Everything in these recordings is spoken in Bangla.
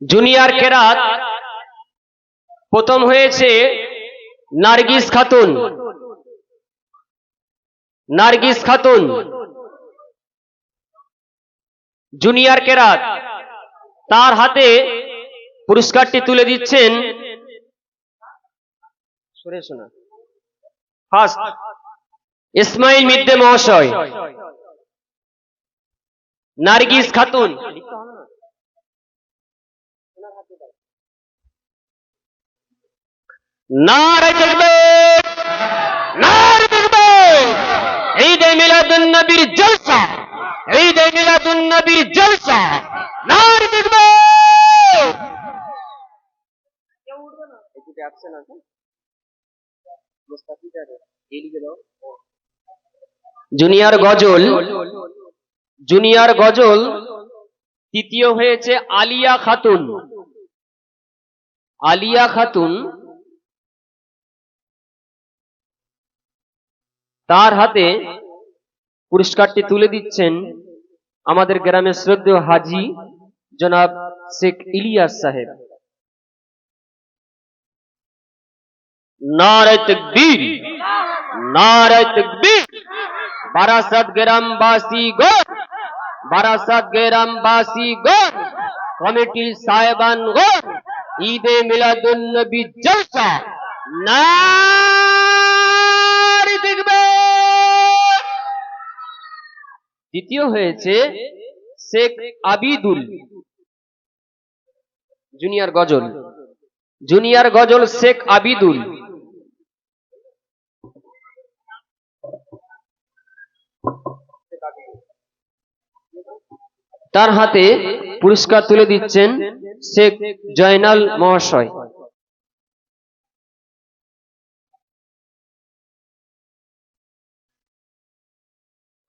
জুনিয়র কেরাত প্রথম হয়েছে নার্গিস খাতুন। নার্গিস খাতুন। জুনিয়র কেরাত তার হাতে পুরস্কারটি তুলে দিচ্ছেন। ফার্স্ট, ইসমাইল মিদ্দে মহাশয়। নার্গিস খাতুন। নারে নারে ঈদ মিলাদুন নবীর জলসা ঈদ মিলাদুন নবীর জলসা নারে জুনিয়র গজল জুনিয়র গজল তৃতীয় হয়েছে আলিয়া খাতুন। আলিয়া খাতুন তার হাতে পুরস্কারটি তুলে দিচ্ছেন আমাদের গ্রামের শ্রদ্ধেয় হাজি জনাব শেখ ইলিয়াস সাহেব। নারায় বারাসাত গ্রামবাসী গণ, বারাসাত গ্রামবাসী গণ, কমিটির সাহেবান গণ, ঈদে মিলাদুন নবী জলসা। নারী দ্বিতীয় হয়েছে শেখ আবিদুল। জুনিয়র গজল। জুনিয়র গজল শেখ আবিদুল। তার হাতে পুরস্কার তুলে দিচ্ছেন শেখ জয়নাল মহাশয়।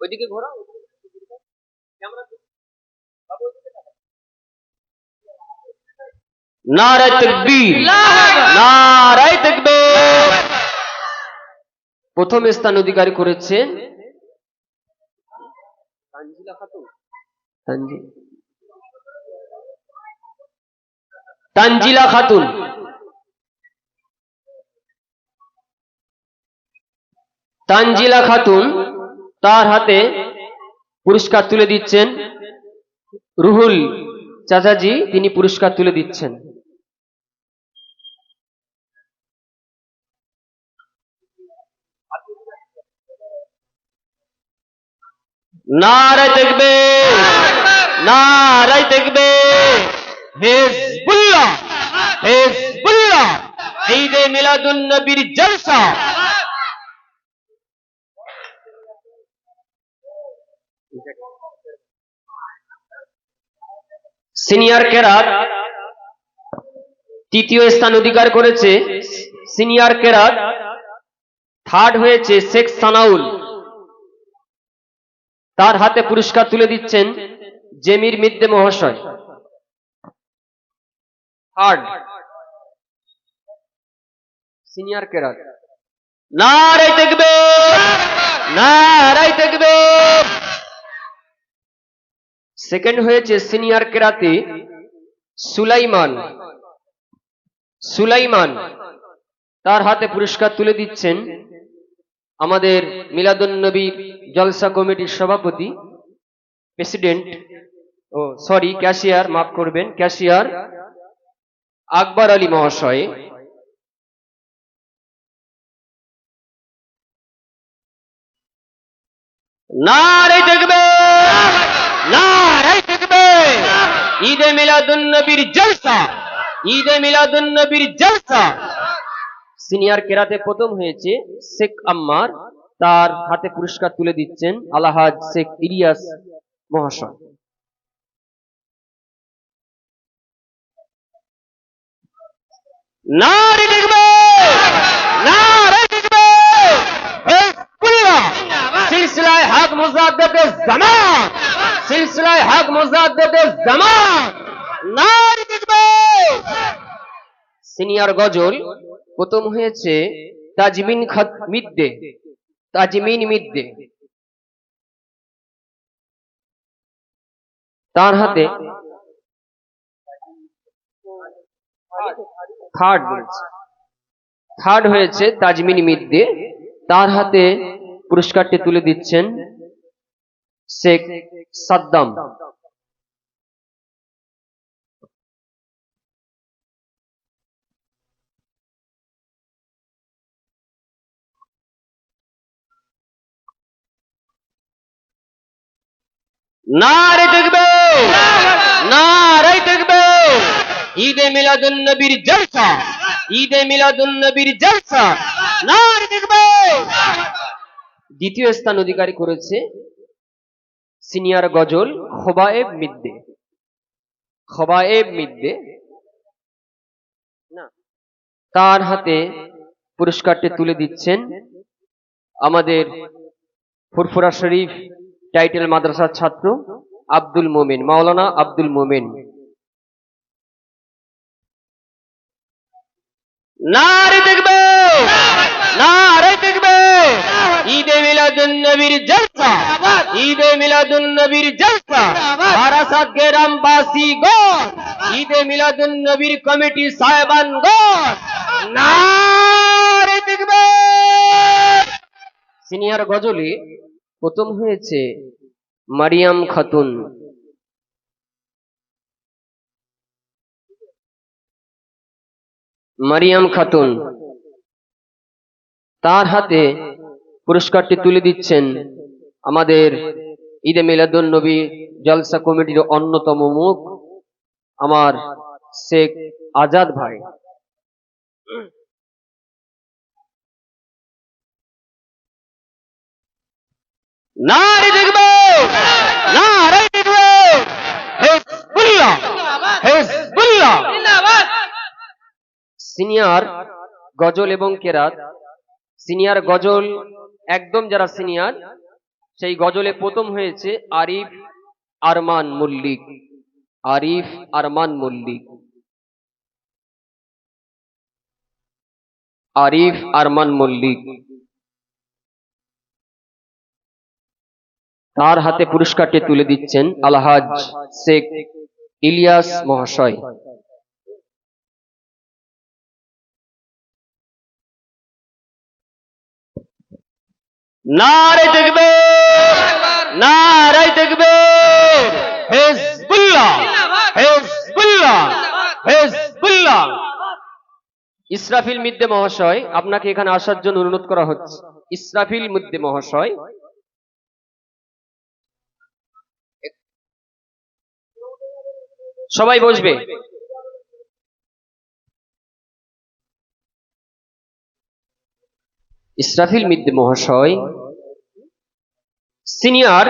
ওইদিকে ঘোরা নারায় তকবীর নারায় তকবীর প্রথম স্থান অধিকারী করেছেন তানজিলা খাতুন তানজিলা খাতুন তানজিলা খাতুন তার হাতে পুরস্কার তুলে দিচ্ছেন রুহুল চাচাজি, তিনি পুরস্কার তুলে দিচ্ছেন। নারায় দেখবে নারায় দেখবে হেজবুল্লাহ হেজবুল্লাহ, ঈদে মিলাদুন নবীর জলসা। সিনিয়র কেরাত তৃতীয় স্থান অধিকার করেছে। সিনিয়র কেরাত থার্ড হয়েছে শেখ সানাউল। তার হাতে পুরস্কার তুলে দিচ্ছেন জেমির মিদ্দে মহাশয়। থার্ড। সিনিয়র কেরাত। নারাই দেখবে নারাই দেখবে সেকেন্ড হয়েছে সিনিয়র কেরাতে সুলাইমান। সুলাইমান তার হাতে পুরস্কার তুলে দিচ্ছেন আমাদের মিলাদুন নবী জলসা কমিটির সভাপতি, প্রেসিডেন্ট, ও সরি ক্যাশিয়ার, মাফ করবেন, ক্যাশিয়ার আকবর আলী মহাশয়। নারে দেখবে নারে দেখবে ঈদে মিলাদুন নবীর জলসা। ঈদে মিলাদুন নবীর জলসা। সিনিয়র কেরাতে প্রথম হয়েছে শেখ আম্মার। তার হাতে পুরস্কার তুলে দিচ্ছেন আলাহাজ শেখ ইলিয়াস মহাশয়। সিলসিলায় হক মুজাদ্দেদে জামান সিলসিলায় হক মুজাদ্দেদে জামান নারে দেখবে সিনিয়র গজল প্রথম হয়েছে তাজমিন খাত মিদ্দে তাজমিন মিদ্দে। তার হাতে থার্ড থার্ড হয়েছে তাজমিন মিদ্দে। তার হাতে পুরস্কারটি তুলে দিচ্ছেন শেখ সাদ্দাম। নারে দেখবে নারে দেখবে, ঈদে মিলাদুন নবীর জলসা, ঈদে মিলাদুন নবীর জলসা দ্বিতীয় স্থান অধিকারী করেছে সিনিয়র গজল খোবায়েব মিদ্দে। খোবায়েব মিদ্দে। তার হাতে পুরস্কারটি তুলে দিচ্ছেন আমাদের ফুরফুরা শরীফ টাইটেল মাদ্রাসার ছাত্র আব্দুল মোমেন, মাওলানা আব্দুল মোমেন। নারে দেখবে নারে দেখবে ঈদে মিলাদুন নবীর জলসা। ঈদে মিলাদুন নবীর জলসা। বারাসাত গ্রামবাসী গণ ঈদে মিলাদুন নবীর কমিটি সাহেবান গণ নারে দেখবে। সিনিয়র গজলে প্রথম হয়েছে মারিয়াম খাতুন। মারিয়াম খাতুন। তার হাতে পুরস্কারটি তুলে দিচ্ছেন আমাদের ঈদে মিলাদুন নবী জলসা কমিটির অন্যতম মুখ আমার শেখ আজাদ ভাই। নারে দেখবে! নারে দেখবে! হেজবুল্লাহ হেজবুল্লাহ সিনিয়র গজল এবং কেরাত সিনিয়র গজল একদম যারা সিনিয়র, সেই গজলে প্রথম হয়েছে আরিফ আরমান মল্লিক। আরিফ আরমান মল্লিক। আরিফ আরমান মল্লিক। তার হাতে পুরস্কারটি তুলে দিচ্ছেন আলহাজ শেখ ইলিয়াস মহাশয়। নারে দেখবে নারে দেখবে। Hezbollah Hezbollah Hezbollah. Israfil Midde মহাশয় আপনাকে এখানে আসার জন্য অনুরোধ করা হচ্ছে। ইসরাফিল মিদ্দে মহাশয়। সবাই বসবে। ইসরাফিল মিদ্দে মহাশয় সিনিয়র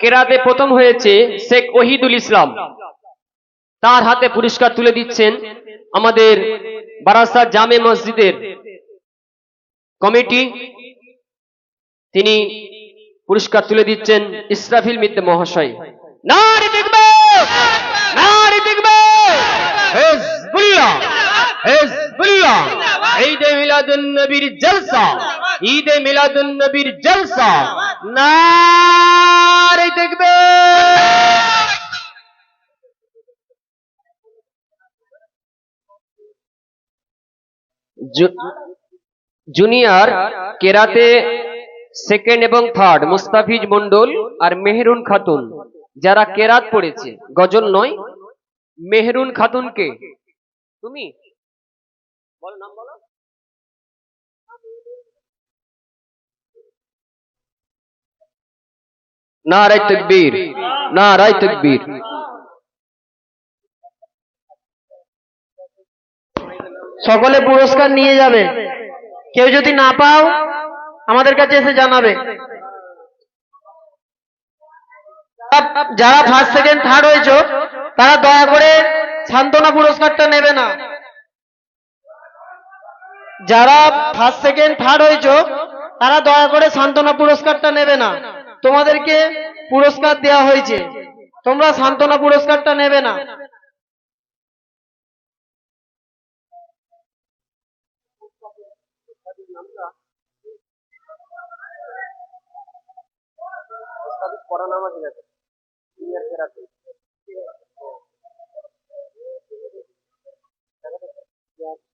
কেরাতে প্রথম হয়েছে শেখ ওহিদুল ইসলাম। তার হাতে পুরস্কার তুলে দিচ্ছেন আমাদের বারাসা জামে মসজিদের কমিটি। তিনি পুরস্কার তুলে দিচ্ছেন ইসরাফিল মিদ্দে মহাশয়। নারী ঈদে মিলাদুন জলসা! জলসা! নারী জুনিয়র, কেরাতে সেকেন্ড এবং থার্ড মুস্তাফিজ মন্ডল আর মেহরুন খাতুন, যারা কেরাত পড়েছে। গজল নয়, মেহরুন খাতুন কে তুমি? বলো, নাম বলো। নারায় তকবীর তকবীর। সকলে পুরস্কার নিয়ে যাবে। কেউ যদি না পাও, আমাদের কাছে এসে জানাবে। যারা- ফার্স্ট সেকেন্ড থার্ড হয়েছো, তারা দয়া করে সান্ত্বনা পুরস্কারটা নেবে না। যারা ফার্স্ট সেকেন্ড থার্ড হয়েছো, তারা দয়া করে সান্ত্বনা পুরস্কারটা নেবে না। তোমাদেরকে পুরস্কার দেওয়া হয়েছে। তোমরা সান্ত্বনা পুরস্কারটা নেবে না। করা নাম আছে নাকি ক্লিয়ার ফেরাতে Yeah.